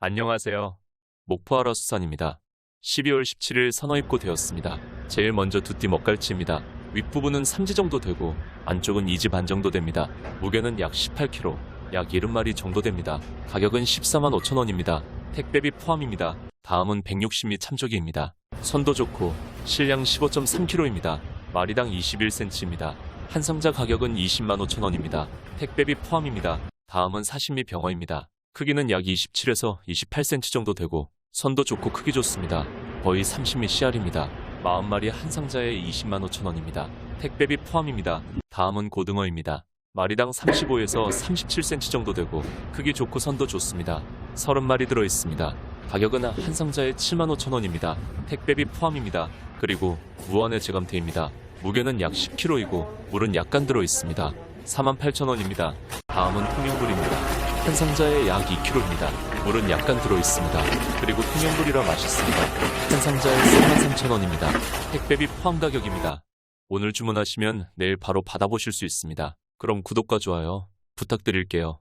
안녕하세요. 목포하러 수산입니다. 12월 17일 선어 입고 되었습니다. 제일 먼저 두띠 먹갈치입니다. 윗부분은 3지 정도 되고 안쪽은 2지 반 정도 됩니다. 무게는 약 18kg, 약 70마리 정도 됩니다. 가격은 14만 5천 원입니다. 택배비 포함입니다. 다음은 160미 참조기입니다. 선도 좋고 실량 15.3kg입니다. 마리당 21cm입니다. 한 상자 가격은 20만 5천 원입니다. 택배비 포함입니다. 다음은 40미 병어입니다. 크기는 약 27에서 28cm 정도 되고 선도 좋고 크기 좋습니다. 거의 30미 CR입니다. 40마리 한 상자에 20만 5천 원입니다. 택배비 포함입니다. 다음은 고등어입니다. 마리당 35에서 37cm 정도 되고 크기 좋고 선도 좋습니다. 30마리 들어 있습니다. 가격은 한 상자에 7만 5천 원입니다. 택배비 포함입니다. 그리고 무한의 재감태입니다. 무게는 약 10kg이고 물은 약간 들어 있습니다. 4만 8천 원입니다. 다음은 통영불입니다. 한 상자에 약 2kg입니다. 물은 약간 들어 있습니다. 그리고 통영불이라 맛있습니다. 한 상자에 4만 3천 원입니다. 택배비 포함 가격입니다. 오늘 주문하시면 내일 바로 받아보실 수 있습니다. 그럼 구독과 좋아요 부탁드릴게요.